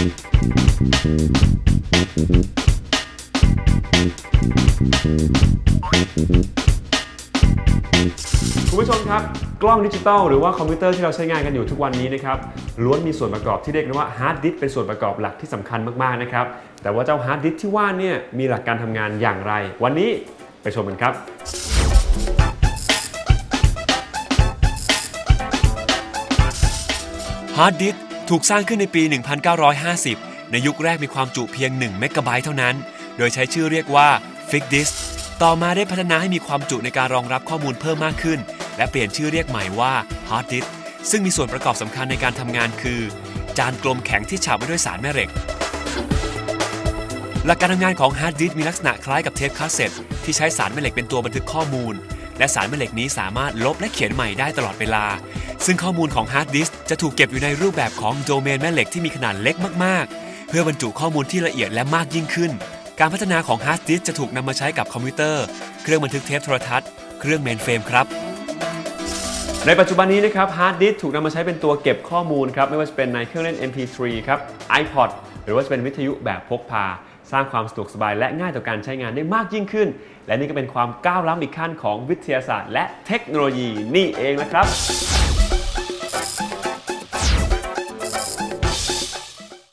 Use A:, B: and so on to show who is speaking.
A: คุณผู้ชมครับ กล้องดิจิตอลหรือว่าคอมพิวเตอร์ที่เราใช้งานกันอยู่ทุกวันนี้นะครับล้วนมีส่วนประกอบที่เรียกกันว่าฮาร์ดดิสเป็นส่วนประกอบหลักที่สำคัญมากๆนะครับแต่ว่าเจ้าฮาร์ดดิสที่ว่าเนี่ยมีหลักการทำงานอย่างไร วันนี้ไปชมกันครับ
B: ฮาร์ดดิส ถูกสร้างขึ้นในปี 1950 ในยุคแรกมีความจุเพียง 1 เมกะไบต์เท่านั้น โดยใช้ชื่อเรียกว่า Fix d i s ต่อมาได้พัฒนาให้มีความจุในการรองรับข้อมูลเพิ่มมากขึ้น และเปลี่ยนชื่อเรียกใหม่ว่า Hard Disk ซึ่งมีส่วนประกอบสำคัญในการทำงานคือ จานกลมแข็งที่ฉาบไว้ด้วยสารแม่เหล็ก หลักการทำงานของฮาร์ดดิสก์มีลักษณะคล้ายกับเทปคาสเซ็ตที่ใช้สารแม่เหล็กเป็นตัวบันทึกข้อมูล และสารแม่เหล็กนี้สามารถลบและเขียนใหม่ได้ตลอดเวลา ซึ่งข้อมูลของฮาร์ดดิสก์จะถูกเก็บอยู่ในรูปแบบของโดเมนแม่เหล็กที่มีขนาดเล็กมากๆ เพื่อบรรจุข้อมูลที่ละเอียดและมากยิ่งขึ้น การพัฒนาของฮาร์ดดิสก์จะถูกนำมาใช้กับคอมพิวเตอร์ เครื่องบันทึกเทปโทรทัศน์ เครื่องเมนเฟรมครับ
A: ในปัจจุบันนี้นะครับฮาร์ดดิสก์ถูกนำมาใช้เป็นตัวเก็บข้อมูลครับไม่ว่าจะเป็นในเครื่องเล่น MP3 ครับ iPod หรือว่าจะเป็นวิทยุแบบพกพา สร้างความสะดวกสบายและง่ายต่อการใช้งานได้มากยิ่งขึ้น และนี่ก็เป็นความก้าวล้ำอีกขั้นของวิทยาศาสตร์ และเทคโนโลยีนี่เองนะครับ